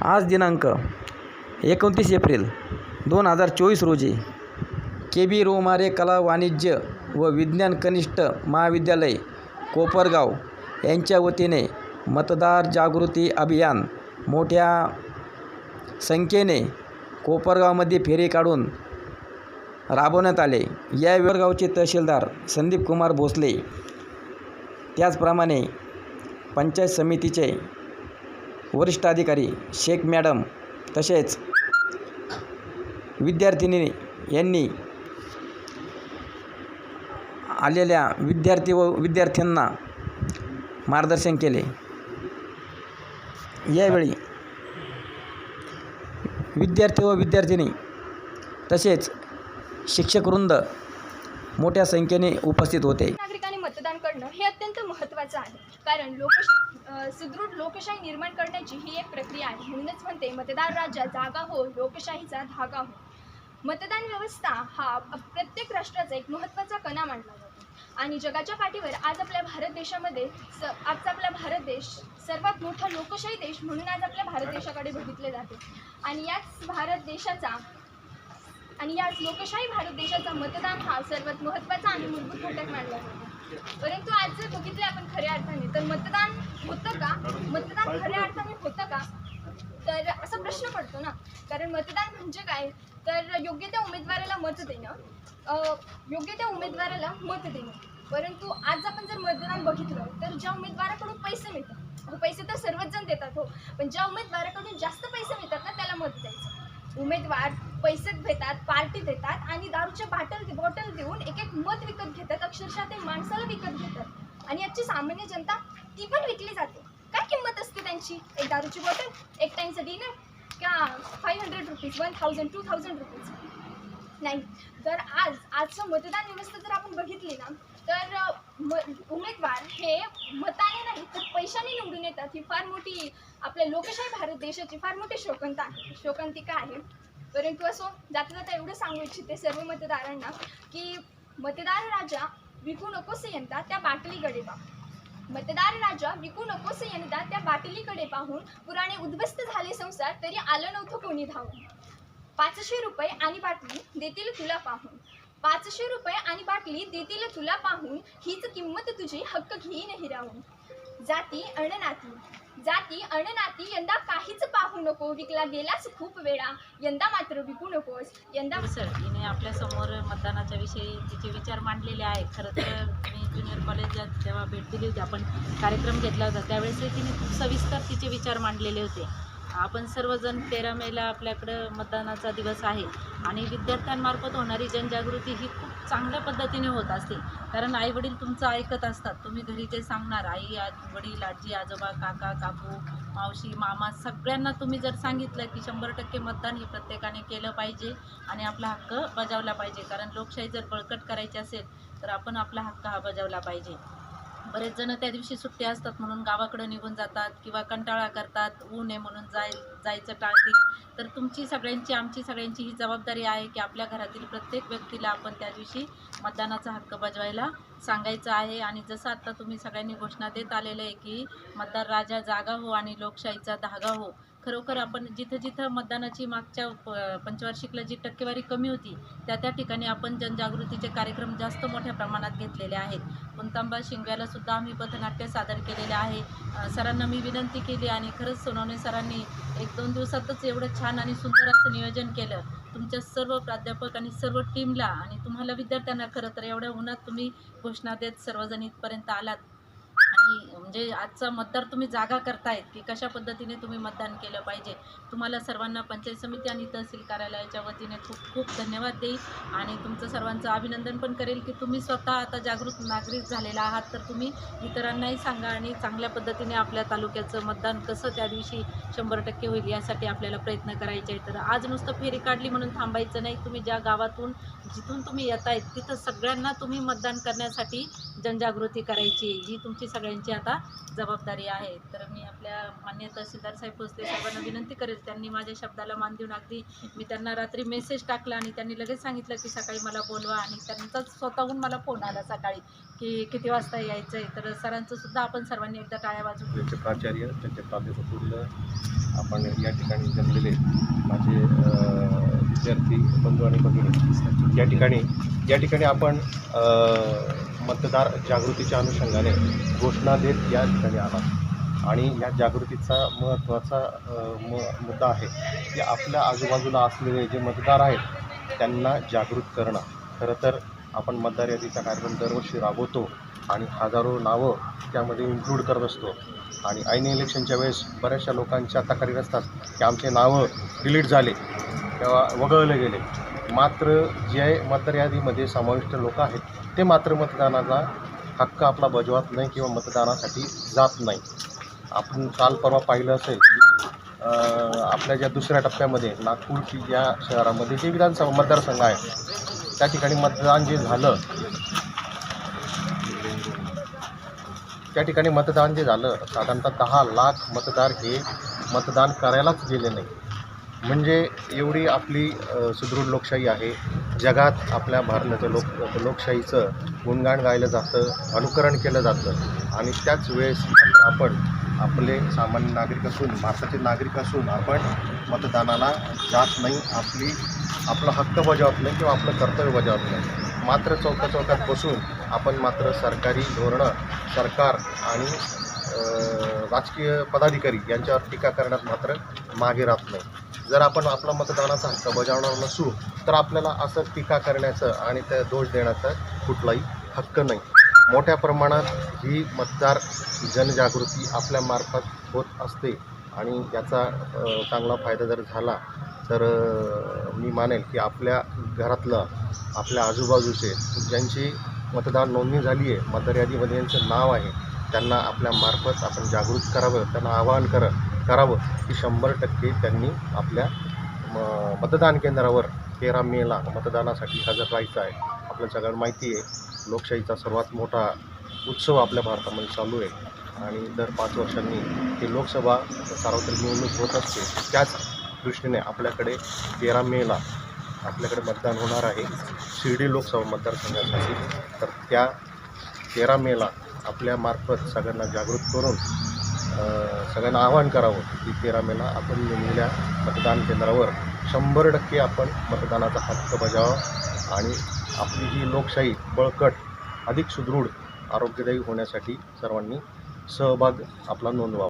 आज दिनांक एकोणतीस एप्रिल दोन हजार चोवीस रोजी के बी रोमारे कला वाणिज्य व विज्ञान कनिष्ठ महाविद्यालय कोपरगाव यांच्या वतीने मतदार जागृती अभियान मोठ्या संख्येने कोपरगावमध्ये फेरी काढून राबवण्यात आले. या वेळगावचे तहसीलदार संदीप कुमार भोसले त्याचप्रमाणे पंचायत समितीचे वरिष्ठ अधिकारी शेख मॅडम तसेच विद्यार्थिनी यांनी आलेल्या विद्यार्थी व विद्यार्थ्यांना मार्गदर्शन केले. यावेळी विद्यार्थी व विद्यार्थिनी तसेच शिक्षकवृंद मोठ्या संख्येने उपस्थित होते. नागरिकांनी मतदान करणं हे अत्यंत महत्त्वाचं आहे. कारण लोक सुदृढ लोकशाही निर्माण करण्याची ही एक प्रक्रिया आहे. म्हणूनच म्हणते मतदार राजा जागा हो लोकशाहीचा धागा हो. मतदान व्यवस्था हा प्रत्येक राष्ट्राचा एक महत्त्वाचा कणा मानला जातो. आणि जगाच्या पाठीवर आज आपल्या भारत देशामध्ये स आजचा आपला भारत देश सर्वात मोठा लोकशाही देश म्हणून आज आपल्या भारत देशाकडे बघितले जाते. आणि याच भारत देशाचा आणि याच लोकशाही भारत देशाचा मतदान हा सर्वात महत्त्वाचा आणि मूलभूत घटक मानला जातो. परंतु आज जर बघितले आपण खऱ्या अर्थाने तर मतदान होतं का? मतदान खऱ्या अर्थाने होतं का? तर असा प्रश्न पडतो ना. कारण मतदान म्हणजे काय? तर योग्य त्या उमेदवाराला मत देणं योग्य त्या उमेदवाराला मत देणं. परंतु आज आपण जर मतदान बघितलं तर ज्या उमेदवाराकडून पैसे मिळतात म्हणजे पैसे तर सर्वच जण देतात हो पण ज्या उमेदवाराकडून जास्त पैसे मिळतात ना त्याला मत द्यायचं. उमेदवार पैसे देतात पार्टी देतात आणि दारूच्या बाटल बॉटल देऊन एक एक मत विकत घेतात. अक्षरशः ते माणसाला विकत घेतात. आणि याची सामान्य जनता ती पण विकली जाते. काय किंमत असते त्यांची? एक दारूची बॉटल एक टाईमचं डिनर का five hundred rupees one thousand two thousand rupees नाही. तर आज आजचं मतदान व्यवस्था जर आपण बघितली ना तर म उमेदवार हे मताने नाही तर पैशाने निवडून येतात. ही फार मोठी आपल्या लोकशाही भारत देशाची फार मोठी शोकंता आहे शोकांतिका आहे. परंतु असो जाता जाता एवढं सांगू इच्छिते सर्व मतदारांना की मतदार राजा विकू नकोस यंदा त्या बाटलीकडे बा मतदार राजा विकू नकोस यंदा त्या बाटलीकडे पाहून पुराणे उद्ध्वस्त झाले संसार तरी आलं नव्हतं कोणी धावून. पाचशे रुपये आणि बाटली देतील तुला पाहून. पाचशे रुपये आणि बाटली देतील तुला पाहून हीच किंमत तुझी हक्क घेईन हिरावून. जाती अणनाती जाती अणनाती यंदा काहीच पाहू नको. विकला गेलाच खूप वेळा. यंदा मात्र विकू नकोस. यंदा हो सर हिने आपल्यासमोर मतदानाच्या विषयी तिचे विचार मांडलेले आहेत. खरं तर मी ज्युनियर कॉलेजात जेव्हा भेट दिली होती आपण कार्यक्रम घेतला होता त्यावेळेस तिने खूप सविस्तर तिचे विचार मांडलेले होते. आपण सर्वजण तेरा मेला आपल्याकडं मतदानाचा दिवस आहे आणि विद्यार्थ्यांमार्फत होणारी जनजागृती ही खूप चांगल्या पद्धतीने होत असते. कारण आईवडील तुमचं ऐकत असतात. तुम्ही घरी ते सांगणार आई आज वडील आजी आजोबा काका काकू मावशी मामा सगळ्यांना तुम्ही जर सांगितलं की शंभर टक्के मतदान हे प्रत्येकाने केलं पाहिजे आणि आपला हक्क बजावला पाहिजे. कारण लोकशाही जर बळकट करायची असेल तर आपण आपला हक्क हा बजावला पाहिजे. बरेच जण त्या दिवशी सुट्टी असतात म्हणून गावाकडं निघून जातात किंवा कंटाळा करतात ऊन आहे म्हणून जाय जायचं टाळतील. तर तुमची सगळ्यांची आमची सगळ्यांची ही जबाबदारी आहे की आपल्या घरातील प्रत्येक व्यक्तीला आपण त्या दिवशी मतदानाचा हक्क बजवायला सांगायचं आहे. आणि जसं आत्ता तुम्ही सगळ्यांनी घोषणा देत आलेलं आहे की मतदार राजा जागा हो आणि लोकशाहीचा धागा हो खरोखर आपण जिथं जिथं मतदानाची मागच्या प- पंचवार्षिकला जी टक्केवारी कमी होती त्या त्या ठिकाणी आपण जनजागृतीचे कार्यक्रम जास्त मोठ्या प्रमाणात घेतलेले आहेत. पुंतांबा शिंगव्याला सुद्धा आम्ही पथनाट्य सादर केलेले आहे. सरांना मी विनंती केली आणि खरंच सोनवणे सरांनी एक दोन दिवसातच एवढं छान आणि सुंदर असं नियोजन केलं. तुमच्या सर्व प्राध्यापक आणि सर्व टीमला आणि तुम्हाला विद्यार्थ्यांना खरं तर एवढ्या उन्हात तुम्ही घोषणा देत सर्वजण इथपर्यंत आलात. आणि म्हणजे आजचा मतदार तुम्ही जागा करतायत की कशा पद्धतीने तुम्ही मतदान केलं पाहिजे? तुम्हाला सर्वांना पंचायत समिती आणि तहसील कार्यालयाच्या वतीने खूप खूप धन्यवाद देईल आणि तुमचं सर्वांचं अभिनंदन पण करेल की तुम्ही स्वतः आता जागृत नागरिक झालेला आहात. तर तुम्ही इतरांनाही सांगा आणि चांगल्या पद्धतीने आपल्या तालुक्याचं मतदान कसं त्या दिवशी शंभर टक्के होईल यासाठी आपल्याला प्रयत्न करायचे आहे तर आज नुसतं फेरी काढली म्हणून थांबायचं नाही. तुम्ही ज्या गावातून जिथून तुम्ही येत आहेत तिथं सगळ्यांना तुम्ही मतदान करण्यासाठी जनजागृती करायची ही तुमची सगळ्यांची आता जबाबदारी आहे. तर मी आपल्या मान्य तहसीलदार साहेब भोसले साहेबांना विनंती करेल त्यांनी माझ्या शब्दाला मान देऊन अगदी मी त्यांना रात्री मेसेज टाकला आणि त्यांनी लगेच सांगितलं की सकाळी मला बोलवा आणि त्यांचा स्वतःहून मला फोन आला सकाळी की किती वाजता यायचं आहे तर सरांचं सुद्धा आपण सर्वांनी एकदा टाळ्या बाजू त्यांचे प्राचार्य त्यांचे प्राध्यापक आपण या ठिकाणी जमलेले माझे विद्यार्थी बंधू आणि भगिनी या ठिकाणी या ठिकाणी आपण मतदार जागृतीच्या अनुषंगाने घोषणा देत या ठिकाणी आला आणि या जागृतीचा महत्त्वाचा म मुद्दा आहे की आपल्या आजूबाजूला असलेले जे मतदार आहेत त्यांना जागृत करणं. खरं तर आपण मतदार यादीचा कार्यक्रम दरवर्षी राबवतो आणि हजारो नावं त्यामध्ये इन्क्लूड करत असतो. आणि ऐन इलेक्शनच्या वेळेस बऱ्याचशा लोकांच्या तक्रारी असतात की आमचे नावं डिलीट झाले किंवा वगळले गेले. मात्र जे मतदार यादीमध्ये समाविष्ट लोक आहेत ते मात्र मतदानाचा हक्क आपला बजावत नाही किंवा मतदानासाठी जात नाही. आपण काल परवा पाहिलं असेल की आपल्या ज्या दुसऱ्या टप्प्यामध्ये नागपूरची ज्या शहरामध्ये जे विधानसभा मतदारसंघ आहे त्या ठिकाणी मतदान जे झालं त्या ठिकाणी मतदान जे झालं साधारणतः दहा लाख मतदार हे मतदान करायलाच गेले नाही. म्हणजे एवढी आपली सुदृढ लोकशाही आहे. जगात आपल्या भारताचं लोक लोकशाहीचं गुणगाण गायलं जातं अनुकरण केलं जातं. आणि त्याच वेळेस आपण आपले सामान्य नागरिक असून भारताचे नागरिक असून आपण मतदानाला जात नाही. आपली आपला हक्क बजावत नाही किंवा आपलं कर्तव्य बजावत नाही. मात्र चौका चौकात बसून आपण मात्र सरकारी धोरणं सरकार आणि राजकीय पदाधिकारी यांच्यावर टीका करण्यात मात्र मागे राहत नाही. जर आपण आपला मतदानाचा हक्क बजावणार नसू तर आपल्याला असं टीका करण्याचं आणि त्या दोष देण्याचा कुठलाही हक्क नाही. मोठ्या प्रमाणात ही मतदार जनजागृती आपल्यामार्फत होत असते आणि याचा चांगला फायदा जर झाला तर मी मानेल की आपल्या घरातलं आपल्या आजूबाजूचे ज्यांची मतदार नोंदणी झाली आहे मतदार यादीमध्ये यांचं नाव आहे. त्यांना आपल्यामार्फत आपण जागृत करावं त्यांना आवाहन कर करावं की शंभर टक्के त्यांनी आपल्या म मतदान केंद्रावर तेरा मेला मतदानासाठी हजर राहायचं आहे. आपल्या सगळ्यांना माहिती आहे. लोकशाहीचा सर्वात मोठा उत्सव आपल्या भारतामध्ये चालू आहे. आणि दर पाच वर्षांनी ही लोकसभा सार्वत्रिक निवडणूक होत असते. त्याच दृष्टीने आपल्याकडे तेरा मेला आपल्याकडे मतदान होणार आहे. शिर्डी लोकसभा मतदारसंघासाठी. तर त्या तेरा मेला आपल्यामार्फत सगळ्यांना जागृत करून सगळ्यांना आवाहन करावं की तेरा मेला आपण नेमलेल्या मतदान केंद्रावर शंभर टक्के आपण मतदानाचा हक्क बजावा आणि आपली ही लोकशाही बळकट अधिक सुदृढ आरोग्यदायी होण्यासाठी सर्वांनी सहभाग आपला नोंदवावा.